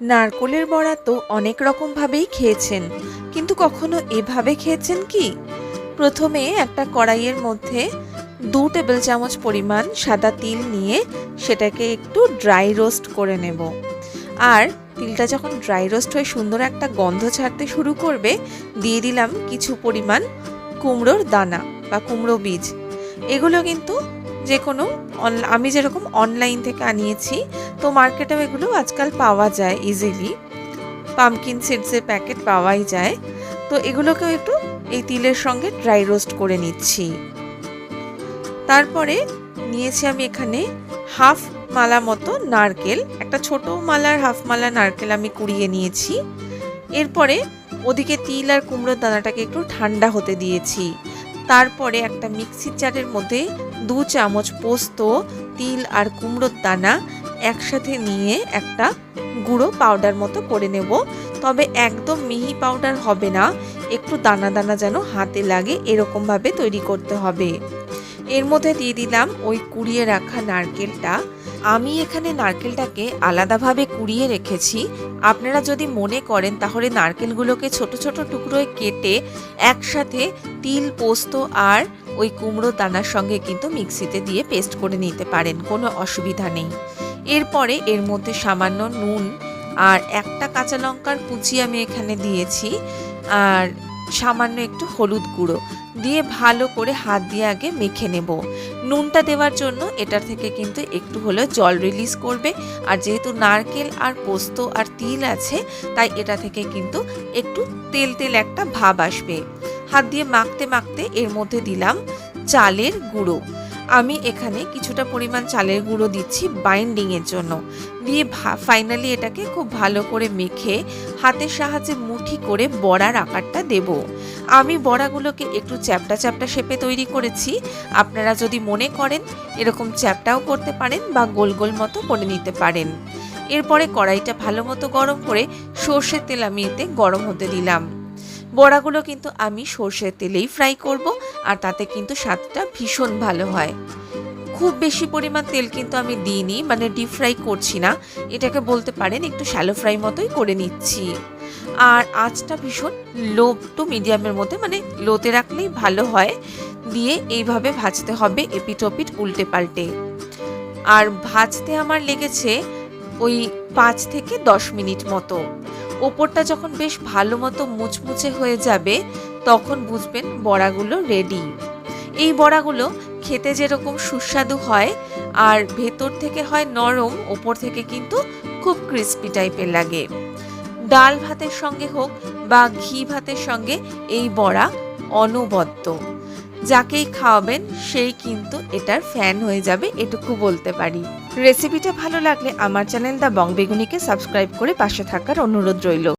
নারকোলের বড়া তো অনেক রকমভাবেই খেয়েছেন, কিন্তু কখনো এভাবে খেয়েছেন কি? প্রথমে একটা কড়াইয়ের মধ্যে দু টেবিল চামচ পরিমাণ সাদা তিল নিয়ে সেটাকে একটু ড্রাই রোস্ট করে নেব। আর তিলটা যখন ড্রাই রোস্ট হয়ে সুন্দর একটা গন্ধ ছাড়তে শুরু করবে, দিয়ে দিলাম কিছু পরিমাণ কুমড়োর দানা বা কুমড়ো বীজ। এগুলো কিন্তু যে কোনো আমি যেরকম অনলাইন থেকে আনিয়েছি, তো মার্কেটেও এগুলো আজকাল পাওয়া যায় ইজিলি পামকিন সিডসের প্যাকেট পাওয়াই যায়। তো এগুলোকেও একটু এই তিলের সঙ্গে ড্রাই রোস্ট করে নিচ্ছি। তারপরে নিয়েছি আমি এখানে হাফ মালা মতো নারকেল। একটা ছোট মালার হাফ মালা নারকেল আমি কুড়িয়ে নিয়েছি। এরপরে ওদিকে তিল আর কুমড়োর দানাটাকে একটু ঠান্ডা হতে দিয়েছি। তারপরে একটা মিক্সির জারের মধ্যে দু চামচ পোস্ত, তিল আর কুমড়োর দানা একসাথে নিয়ে একটা গুঁড়ো পাউডার মতো করে নেব। তবে একদম মিহি পাউডার হবে না, একটু দানা দানা যেন হাতে লাগে এরকমভাবে তৈরি করতে হবে। এর মধ্যে দিয়ে দিলাম ওই কুড়িয়ে রাখা নারকেলটা। আমি এখানে নারকেলটাকে আলাদাভাবে কুড়িয়ে রেখেছি। আপনারা যদি মনে করেন তাহলে নারকেলগুলোকে ছোট ছোট টুকরোয় কেটে একসাথে তিল, পোস্ত আর ওই কুমড়ো দানার সঙ্গে কিন্তু মিক্সিতে দিয়ে পেস্ট করে নিতে পারেন, কোনো অসুবিধা নেই। এরপরে এর মধ্যে সামান্য নুন আর একটা কাঁচা লঙ্কার কুচি আমি এখানে দিয়েছি। আর সামান্য একটু হলুদ গুঁড়ো দিয়ে ভালো করে হাত দিয়ে আগে মেখে নেব। নুনটা দেওয়ার জন্য এটার থেকে কিন্তু একটু হলেও জল রিলিজ করবে। আর যেহেতু নারকেল আর পোস্ত আর তিল আছে, তাই এটা থেকে কিন্তু একটু তেল তেল একটা ভাব আসবে। হাত দিয়ে মাখতে মাখতে এর মধ্যে দিলাম চালের গুঁড়ো। আমি এখানে কিছুটা পরিমাণ চালের গুঁড়ো দিচ্ছি বাইন্ডিংয়ের জন্য। দিয়ে ফাইনালি এটাকে খুব ভালো করে মেখে হাতের সাহায্যে মুঠি করে বড়ার আকারটা দেব। আমি বড়াগুলোকে একটু চ্যাপটা চ্যাপটা শেপে তৈরি করেছি। আপনারা যদি মনে করেন এরকম চ্যাপটাও করতে পারেন বা গোল গোল মতো করে নিতে পারেন। এরপরে কড়াইটা ভালো মতো গরম করে সর্ষের তেল আমি এতে গরম হতে দিলাম। বড়াগুলো কিন্তু আমি সর্ষের তেলেই ফ্রাই করব। আর তাতে কিন্তু স্বাদটা ভীষণ ভালো হয়। খুব বেশি পরিমাণ তেল কিন্তু আমি দিইনি মানে ডিপ ফ্রাই করছি না। এটাকে বলতে পারেন একটু শ্যালো ফ্রাই মতোই করে নিচ্ছি। আর আঁচটা ভীষণ লো টু মিডিয়ামের মধ্যে মানে লোতে রাখলেই ভালো হয়। দিয়ে এইভাবে ভাজতে হবে এপিট ওপিট উল্টে পাল্টে। আর ভাজতে আমার লেগেছে ওই পাঁচ থেকে দশ মিনিট মতো। ওপরটা যখন বেশ ভালো মতো মুচমুচে হয়ে যাবে তখন বুঝবেন বড়াগুলো রেডি এই বড়াগুলো খেতে যেরকম সুস্বাদু হয়, আর ভেতর থেকে হয় নরম, ওপর থেকে কিন্তু খুব ক্রিস্পি টাইপের লাগে। ডাল ভাতের সঙ্গে হোক বা ঘি ভাতের সঙ্গে এই বড়া অনবদ্য। যাকেই খাওয়াবেন, সেই কিন্তু এটার ফ্যান হয়ে যাবে, এটুকু বলতে পারি। রেসিপিটা ভালো লাগলে আমার চ্যানেল দ্য বং বেগুনিকে সাবস্ক্রাইব করে পাশে থাকার অনুরোধ রইল।